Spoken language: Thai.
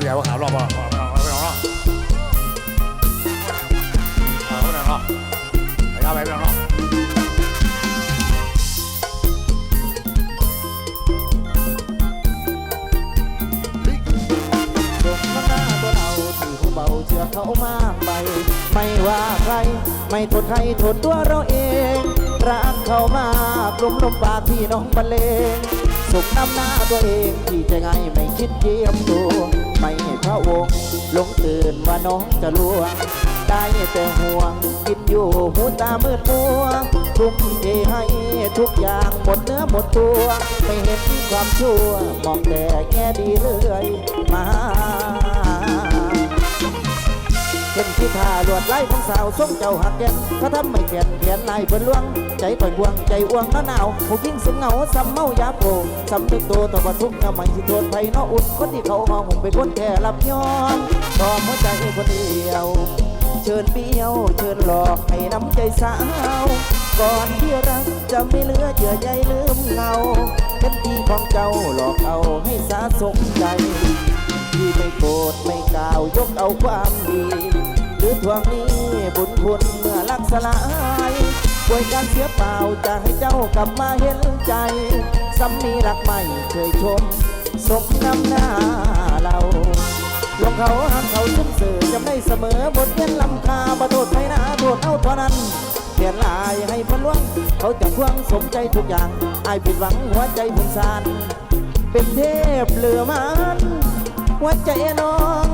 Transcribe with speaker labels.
Speaker 1: เดี๋ยวหารอบอะไม่เอาไม่เอาเนาะเอาไม่เอาเนาะไปเอาไปเอาเนาะ
Speaker 2: ดมน้ำหน้าตัวเราที่ผู้เบาเชื่อเขามากไปไม่ว่าใคร ไม่โทษใครโทษตัวเราเอง รักเขามากลมลมปากพี่น้องบรรเลงสุขน้ำหน้าตัวเองที่จะไงไม่คิดเยี่ยมดู ไม่ให้พระวงศ์หลงตื่นว่าน้องจะลวงได้แต่ห่วงกินอยู่หูตามืดมัวทุ่มเทให้ทุกอย่างหมดเนื้อหมดตัว ไม่เห็นความชั่วมองแต่แง่ดีเลย เห็นที่ท่าลวดไล่ของสาวส่งเจ้าหักแก่นเขาทำไม่เขียนเขียนลายเพิ่นลวง ใจก่อยบวงใจอ้วงน้าหนาวผู้ยิ่งสูงเหงาซ้ำเมายาโปงซ้ำนึกตัวต่อว่าทุกข์ทำไมสิโทษไผเนออุ่นคนที่เขามองผมเป็นคนแค่รับย้อนตอมหัวใจคนเดียว เชิญเบี้ยวเชิญหลอกให้น้ำใจสาวก่อนที่รักจะไม่เหลือเยื่อใยลืมเงาเป็นที่ของเจ้าหลอกเอาให้สาสมใจ ที่ไม่โกรธไม่กล่าวยกเอาความดี หรือทวงหนี้บุญคุณเมื่อลักสลายป่วยการเสียเปล่าจะให้เจ้ากลับมาเห็นใจซ้ำมีรักใหม่เคยชม สมน้ำหน้าเราลงเขาหักเขาชุ่มสื่อจำได้เสมอบทเรียนลำคาบ่โทษไม่นะโทษเอาเท่านั้นเปลี่ยนลายให้พนลวง เขาจะควงสมใจทุกอย่างอายผิดหวังหัวใจผุนซานเป็นเทพเหลือมัน หัวใจน้อง